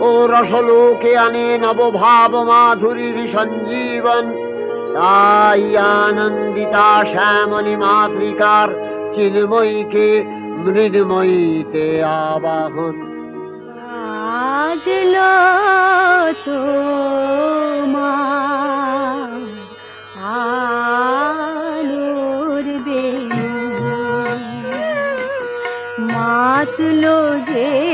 ও রসলোকে আনে নবভাব মাধুরীর সঞ্জীবন। তাই আনন্দিতা শ্যামলী মাতৃকার চিন্ময়ীকে মৃন্ময়ীতে আবাহন। আজলো তো আলোর মাতলো যে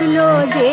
মাতলো যে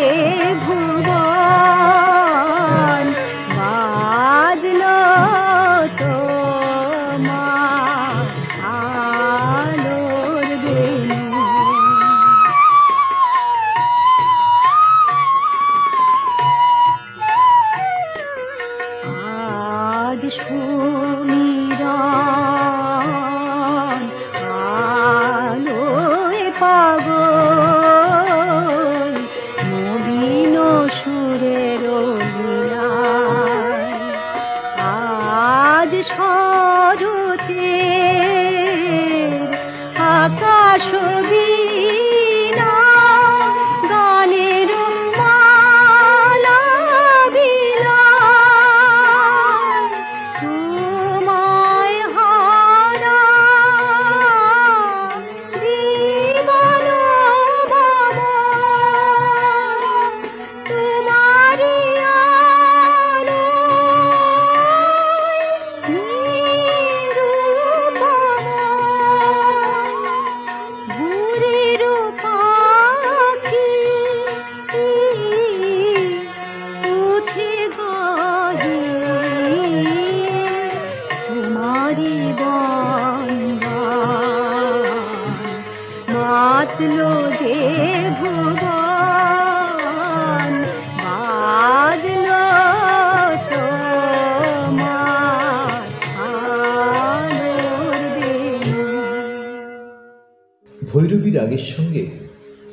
রাগের সঙ্গে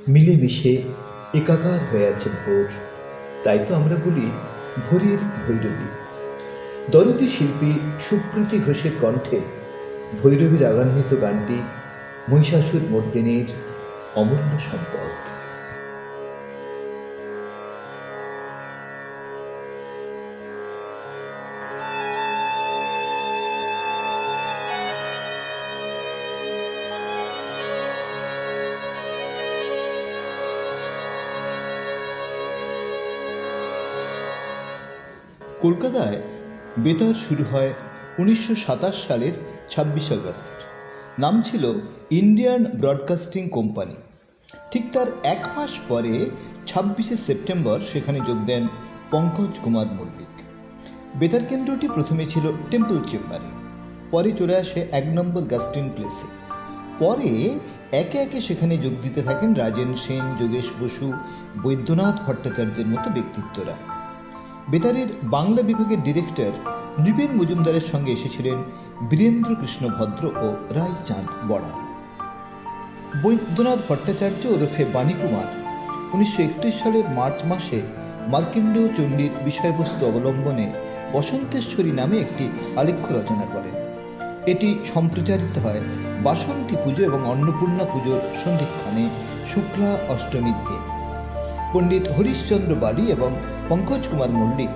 মিলেমিশে একাকার হয়ে আছে ভোর। তাই তো আমরা বলি ভোরের ভৈরবী। দরদি শিল্পী সুপ্রীতি ঘোষের কণ্ঠে ভৈরবী রাগান্বিত গানটি মহিষাসুর মর্দিনীর অমূল্য সম্পদ। কলকাতায় বেতার শুরু হয় উনিশশো সাতাশ সালের ছাব্বিশ আগস্ট। নাম ছিল ইন্ডিয়ান ব্রডকাস্টিং কোম্পানি। ঠিক তার এক মাস পরে ছাব্বিশে সেপ্টেম্বর সেখানে যোগ দেন পঙ্কজ কুমার মল্লিক। বেতার কেন্দ্রটি প্রথমে ছিল টেম্পল চেম্বারে, পরে চলে আসে এক নম্বর গাস্টিন প্লেসে। পরে একে একে সেখানে যোগ দিতে থাকেন রাজেন সেন, যোগেশ বসু, বৈদ্যনাথ ভট্টাচার্যের মতো ব্যক্তিত্বরা। বেতারের বাংলা বিভাগের ডিরেক্টর নৃপেন মজুমদারের সঙ্গে এসেছিলেন বীরেন্দ্র কৃষ্ণ ভদ্র ও রায়চাঁদ বড়া। বৈদ্যনাথ ভট্টাচার্য ওরফে বাণীকুমার উনিশশো একত্রিশ সালের মার্চ মাসে মার্কেন্ডেয় চণ্ডীর বিষয়বস্তু অবলম্বনে বসন্তেশ্বরী নামে একটি আলেখ্য রচনা করেন। এটি সম্প্রচারিত হয় বাসন্তী পুজো এবং অন্নপূর্ণা পুজোর সন্ধিক্ষণে শুক্লা অষ্টমীর দিন। পণ্ডিত হরিশ্চন্দ্র বালি এবং পঙ্কজ কুমার মল্লিক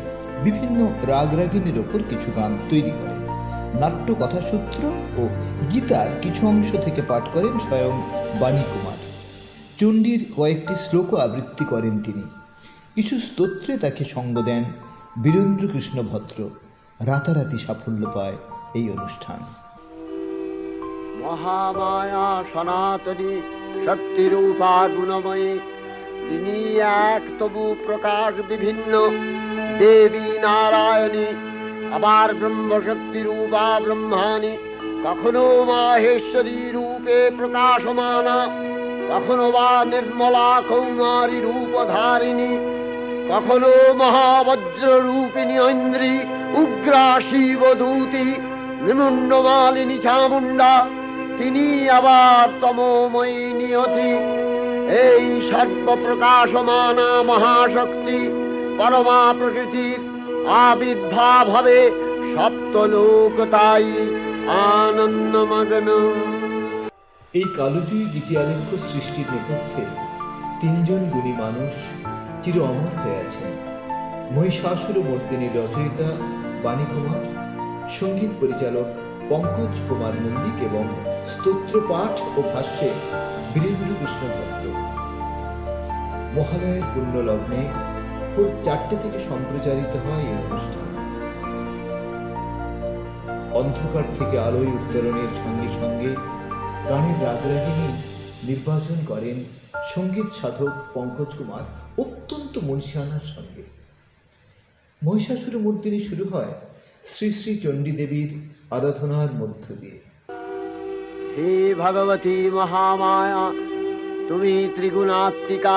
বিভিন্ন রাগরাগিনীর ওপর কিছু গান তৈরি করেন। নাট্য কথাসূত্র ও গীতার কিছু অংশ থেকে পাঠ করেন স্বয়ং বাণী কুমার। চণ্ডীর কয়েকটি শ্লোক আবৃত্তি করেন তিনি। কিছু স্তোত্রে তাকে সঙ্গ দেন বীরেন্দ্র কৃষ্ণ ভদ্র। রাতারাতি সাফল্য পায় এই অনুষ্ঠান। মহামায়া সনাতনী শক্তিরূপা গুণময়ী তিনি এক তবু প্রকাশ বিভিন্ন। দেবী নারায়ণী, আবার ব্রহ্মশক্তি রূপা ব্রহ্মাণী, কখনো মাহেশ্বরী রূপে প্রকাশমানা, কখনো বা নির্মলা কৌমারী রূপধারিণী, কখনো মহাবজ্র রূপিণী ঐন্দ্রী, উগ্রা শিবদূতি নিমুন্ডমালিনী চামুণ্ডা, তিনি আবার তমোময়ী নিয়তি। এই সর্বপ্রকাশমানা মহাশক্তি পরমা প্রকৃতির আবির্ভাব হবে সপ্তলোক তাই আনন্দমগ্ন এই কালোজয়ী গীতিয়ালেখ্য সৃষ্টির নেপথ্যে তিনজন গুণী মানুষ চির অমর হয়ে আছেন। মহিষাসুর মর্দিনীর রচয়িতা বাণী কুমার সংগীত পরিচালক পঙ্কজ কুমার মল্লিক এবং স্তোত্র পাঠ ও ভাষ্যে ভদ্র মহালয়ের পূর্ণ লগ্নে ভোর চারটে থেকে সম্প্রচারিত হয় এই অনুষ্ঠান। অন্ধকার থেকে আলোয় উত্তরণের সঙ্গে সঙ্গে গানের রাগরাগিনী নির্বাচন করেন সংগীত সাধক পঙ্কজ কুমার অত্যন্ত মনীষানার সঙ্গে। মহিষাসুর মূর্তিনি শুরু হয় শ্রী শ্রী চণ্ডী দেবীর আরাধনার মধ্য দিয়ে। হে ভগবতী মহামায়া, তুমি ত্রিগুণাত্মিকা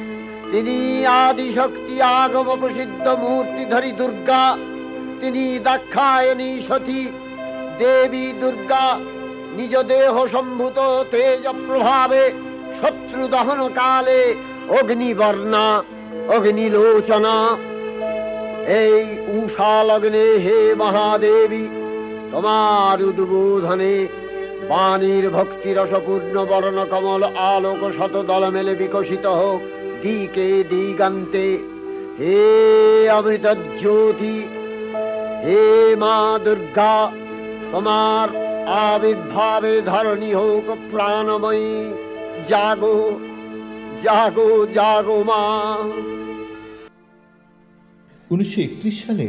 তিনি আদিশক্তি আগম প্রসিদ্ধ মূর্তিধরী দুর্গা, তিনি দাক্ষায়ণী সতী, দেবী দুর্গা, নিজ দেহ সম্ভূত তেজ প্রভাবে শত্রু দহন কালে অগ্নিবর্ণা, অগ্নিলোচনা। এই উষা লগ্নে হে মহাদেবী, তোমার উদ্বোধনে বাণীর ভক্তি রসপূর্ণ বর্ণ কমল আলোক শত দল মেলে বিকশিত হোক। দিকে দিগান্তে? হে অমৃত জ্যোতি, হে মা দুর্গা, তোমার আবির্ভাবে ধরণী হোক প্রাণময়ী। জাগো জাগো জাগো মা। উনিশশো একত্রিশ সালে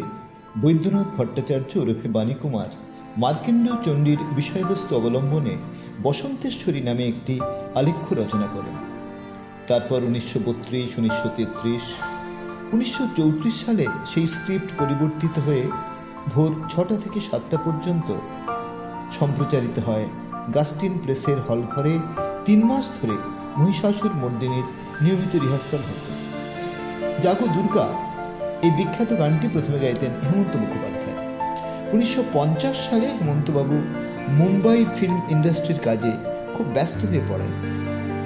বৈদ্যনাথ ভট্টাচার্য ওরফে বাণীকুমার মার্কেন্ডীয় চণ্ডীর বিষয়বস্তু অবলম্বনে বসন্তেশ্বরী নামে একটি আলেখ্য রচনা করেন। তারপর উনিশশো বত্রিশ, উনিশশো তেত্রিশ, উনিশশো চৌত্রিশ সালে সেই স্ক্রিপ্ট পরিবর্তিত হয়ে ভোর ছটা থেকে সাতটা পর্যন্ত সম্প্রচারিত হয় গাস্টিন প্রেসের হলঘরে তিন মাস ধরে মহিষাসুর মর্দিনীর নিয়মিত রিহার্সাল হতো। জাগো দুর্গা, এই বিখ্যাত গানটি প্রথমে গাইতেন হেমন্ত মুখোপাধ্যায়। উনিশশো পঞ্চাশ সালে হেমন্তবাবু মুম্বাই ফিল্ম ইন্ডাস্ট্রির কাজে খুব ব্যস্ত হয়ে পড়েন।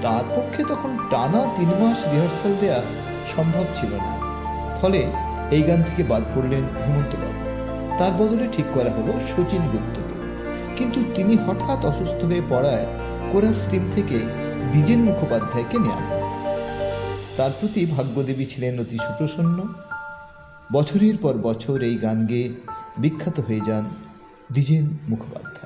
তার পক্ষে তখন টানা তিন মাস রিহার্সাল দেয়া সম্ভব ছিল না। ফলে এই গান থেকে বাদ পড়লেন হেমন্তবাবু। তার বদলে ঠিক করা হলো শচীন গুপ্তকে। কিন্তু তিনি হঠাৎ অসুস্থ হয়ে পড়ায় কোরাস টিম থেকে দ্বিজেন মুখোপাধ্যায়কে নেওয়া। তার প্রতি ভাগ্যদেবী ছিলেন অতি সুপ্রসন্ন। বছরের পর বছর এই গান গেয়ে বিখ্যাত হয়ে যান দ্বিজেন মুখোপাধ্যায়।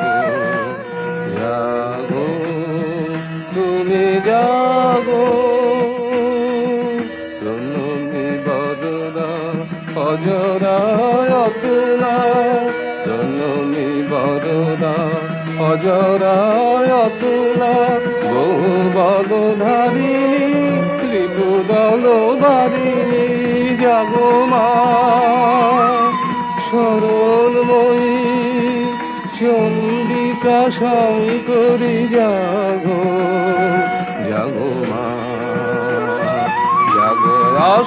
যাগো প্রণমী বদনা অজরায় অতুলা। প্রণমী বদনা অজরায় অতুলা। বহু বলধারিণী ত্রিপুদল বারিণী, জাগো মা। সরলময়ী চন্ডিকা শঙ্করী, জাগো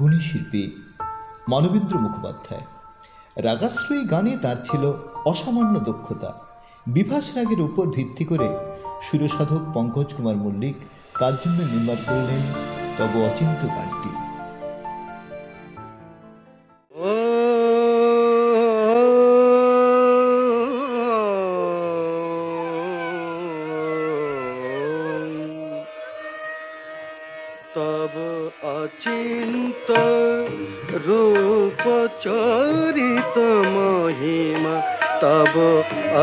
গুণী শিল্পী মানবেন্দ্র মুখোপাধ্যায়। রাগাশ্রয়ী গানে তার ছিল অসামান্য দক্ষতা। বিভাস রাগের উপর ভিত্তি করে সুরসাধক পঙ্কজ কুমার মল্লিক তার জন্য নির্মাণ করলেন তব অচিন্ত গানটি।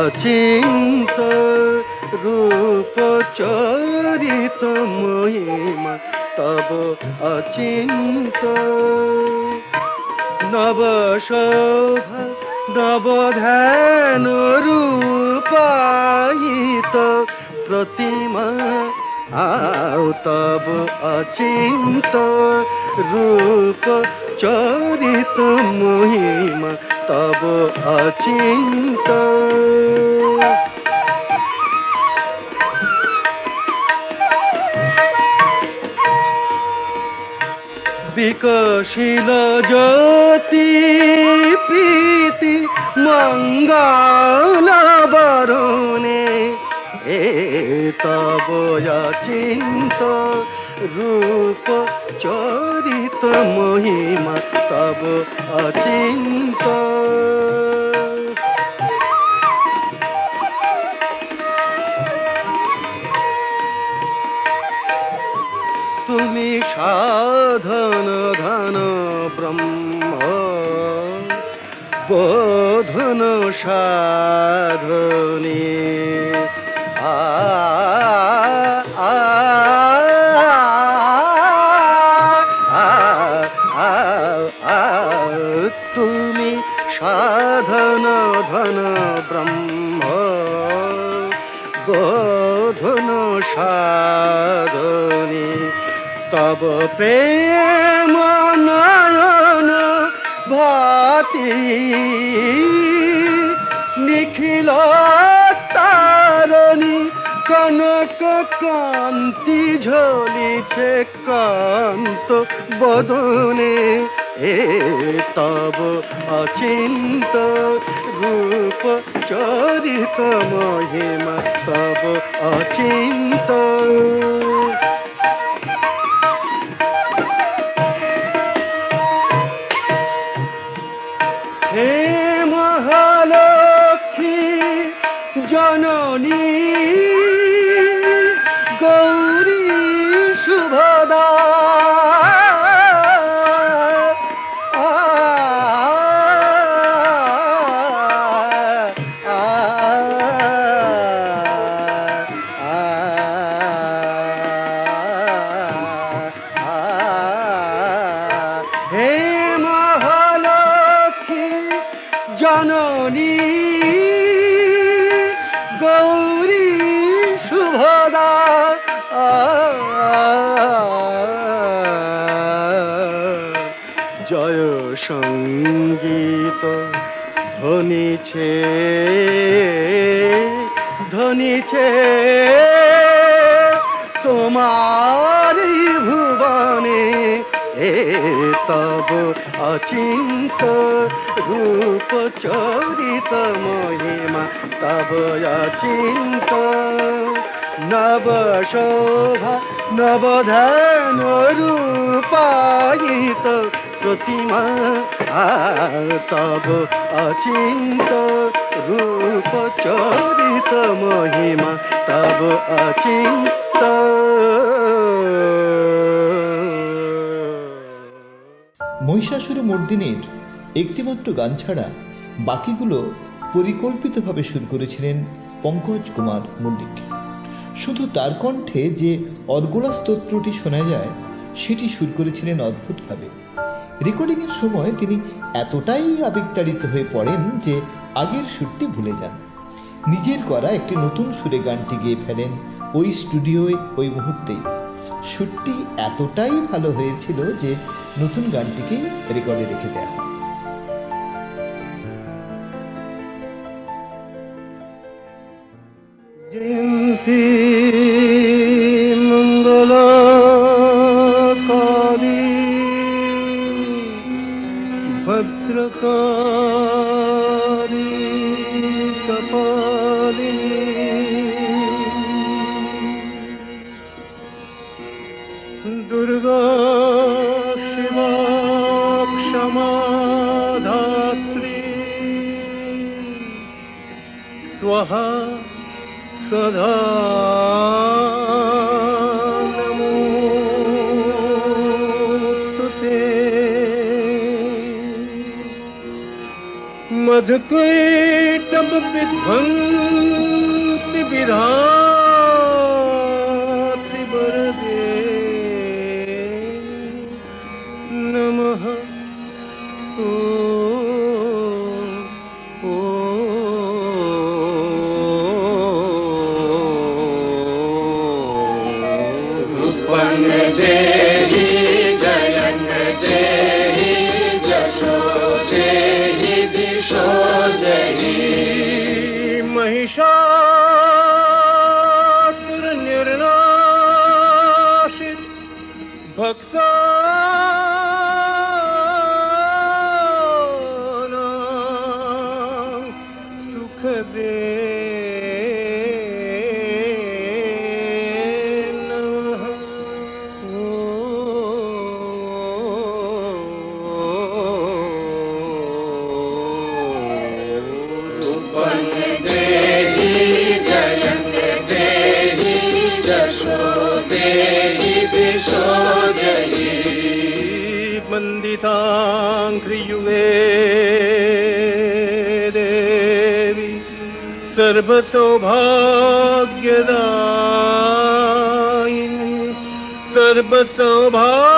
অচিন্ত রূপ চরিত মহিমা তব অচিন্ত। নব শোভা নব ধ্যান রূপায়িত প্রতিমা আও তব অচিন্ত রূপ চরিত মহিমা তব অচিন্ত। বিকশিল জ্যোতি প্রীতি মঙ্গল বরণে এ তব চিন্ত রূপ চরিত মহিমা তব অচিন্ত। তুমি সাধন ধন ব্রহ্ম বোধন সাধনী। তুমি সাধন ধন ব্রহ্ম বোধন সাধনী তব প্রেম নয়ন ভাতি। কান্তি ঝলিছে কান্ত বদনে। এ তব অচিন্ত রূপ চরিত মহিমা তব অচিন্ত। জননী গৌরী শুভদা জয় সংগীত ধ্বনিছে ধ্বনিছে তোমার তব অচিন্ত রূপ চরিত মহিমা, তব অচিন্ত। নব শোভা নবধান রূপায়িত প্রতিমা তব অচিন্ত রূপ চরিত মহিমা, তব অচিন্ত। মহিষাসুর মর্দিনের একটিমাত্র গান ছাড়া বাকিগুলো পরিকল্পিতভাবে সুর করেছিলেন পঙ্কজ কুমার মল্লিক। শুধু তার কণ্ঠে যে অর্গলা স্তোত্রটি শোনা যায়, সেটি সুর করেছিলেন অদ্ভুতভাবে। রেকর্ডিংয়ের সময় তিনি এতটাই আবেগতাড়িত হয়ে পড়েন যে আগের সুরটি ভুলে যান। নিজের করা একটি নতুন সুরে গানটি গেয়ে ফেলেন ওই স্টুডিওয় ওই মুহূর্তেই। সুরটি এতটাই ভালো হয়েছিল যে নতুন গানটিকেই রেকর্ডে রেখে দেওয়া হয়। জয়ন্তী कल्पिताङ्घ्रियुगे देवी सर्वसौभाग्यदायिनी सर्वसौभाग्य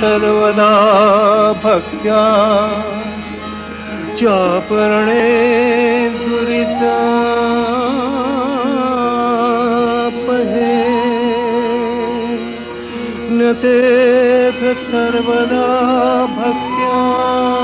सर्वदा भक्त्या चापरणे दुरिता न तेभ्यः सर्वदा भक्त्या।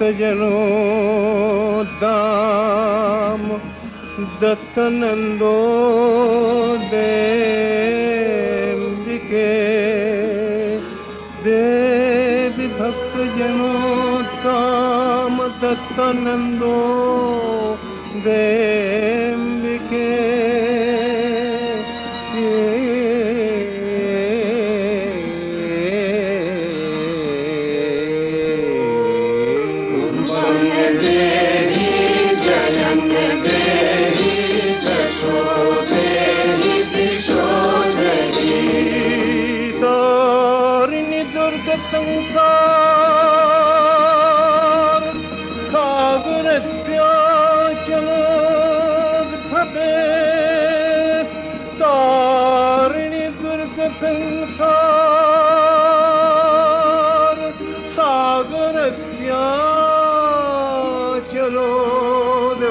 सजनों दाम दत्तनंदो देविके देवी भक्त जनों दाम दत्तनंदो देव।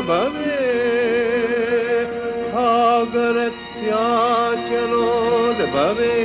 भवे सागर त्याचलो भवे